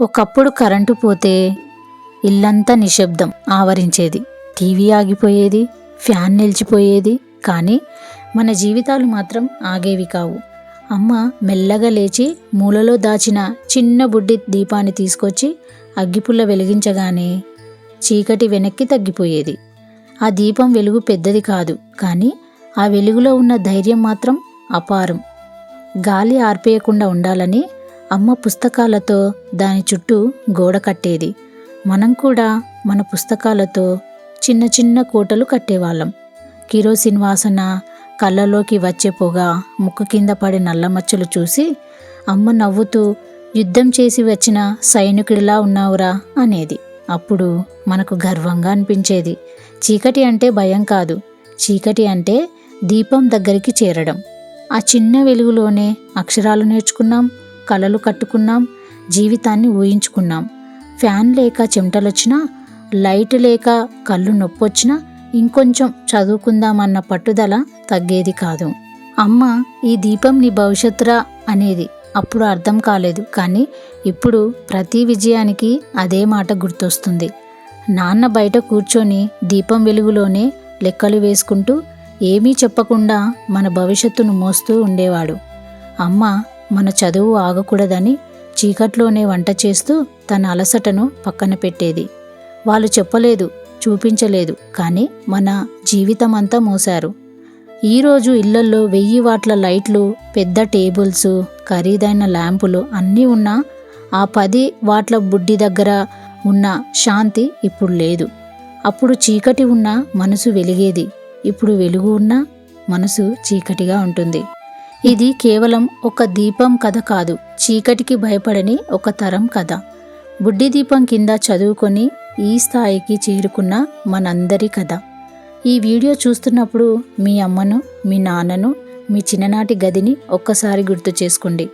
ఒకప్పుడు కరెంటు పోతే ఇల్లంతా నిశ్శబ్దం ఆవరించేది. టీవీ ఆగిపోయేది ఫ్యాన్ నిలిచిపోయేది కానీ మన జీవితాలు మాత్రం ఆగేవి కావు. అమ్మ మెల్లగా లేచి మూలలో దాచిన చిన్న బుడ్డి దీపాన్ని తీసుకొచ్చి అగ్గిపుల్ల వెలిగించగానే చీకటి వెనక్కి తగ్గిపోయేది. ఆ దీపం వెలుగు పెద్దది కాదు కానీ ఆ వెలుగులో ఉన్న ధైర్యం మాత్రం అపారం. గాలి ఆర్పేయకుండా ఉండాలని అమ్మ పుస్తకాలతో దాని చుట్టూ గోడ కట్టేది. మనం కూడా మన పుస్తకాలతో చిన్న చిన్న కోటలు కట్టేవాళ్ళం. కిరోసిన్ వాసన కళ్ళలోకి వచ్చే పొగ ముక్కు కింద పడే నల్లమచ్చలు చూసి అమ్మ నవ్వుతూ యుద్ధం చేసి వచ్చిన సైనికుడిలా ఉన్నావురా అనేది. అప్పుడు మనకు గర్వంగా అనిపించేది. చీకటి అంటే భయం కాదు. చీకటి అంటే దీపం దగ్గరికి చేరడం. ఆ చిన్న వెలుగులోనే అక్షరాలు నేర్చుకున్నాం. కలలు కట్టుకున్నాం జీవితాన్ని ఊహించుకున్నాం. ఫ్యాన్ లేక చెమటలొచ్చినా లైట్ లేక కళ్ళు నొప్పొచ్చినా ఇంకొంచెం చదువుకుందామన్న పట్టుదల తగ్గేది కాదు. అమ్మ ఈ దీపం నీ భవిష్యత్తురా అనేది అప్పుడు అర్థం కాలేదు. కానీ ఇప్పుడు ప్రతి విజయానికి అదే మాట గుర్తొస్తుంది. నాన్న బయట కూర్చొని దీపం వెలుగులోనే లెక్కలు వేసుకుంటూ ఏమీ చెప్పకుండా మన భవిష్యత్తును మోస్తూ ఉండేవాడు. అమ్మ మన చదువు ఆగకూడదని చీకట్లోనే వంట చేస్తూ తన అలసటను పక్కన పెట్టేది. వాళ్ళు చెప్పలేదు చూపించలేదు కానీ మన జీవితమంతా మోశారు. ఈరోజు ఇళ్ళల్లో వెయ్యి వాట్ల లైట్లు పెద్ద టేబుల్స్ ఖరీదైన ల్యాంపులు అన్నీ ఉన్నా ఆ పది వాట్ల బుడ్డి దగ్గర ఉన్న శాంతి ఇప్పుడు లేదు. అప్పుడు చీకటి ఉన్న మనసు వెలిగేది. ఇప్పుడు వెలుగు ఉన్న మనసు చీకటిగా ఉంటుంది. ఇది కేవలం ఒక దీపం కథ కాదు. చీకటికి భయపడని ఒక తరం కథ. బుడ్డి దీపం కింద చదువుకొని ఈ స్థాయికి చేరుకున్న మనందరి కథ. ఈ వీడియో చూస్తున్నప్పుడు మీ అమ్మను మీ నాన్నను మీ చిన్ననాటి గదిని ఒక్కసారి గుర్తు చేసుకోండి.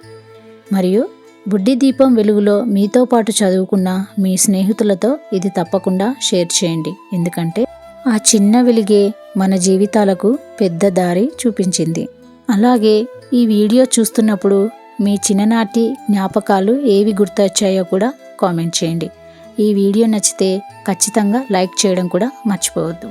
మరియు బుడ్డి దీపం వెలుగులో మీతో పాటు చదువుకున్న మీ స్నేహితులతో ఇది తప్పకుండా షేర్ చేయండి. ఎందుకంటే ఆ చిన్న వెలిగే మన జీవితాలకు పెద్ద దారి చూపించింది. అలాగే ఈ వీడియో చూస్తున్నప్పుడు మీ చిన్ననాటి జ్ఞాపకాలు ఏవి గుర్తొచ్చాయో కూడా కామెంట్ చేయండి. ఈ వీడియో నచ్చితే ఖచ్చితంగా లైక్ చేయడం కూడా మర్చిపోవద్దు.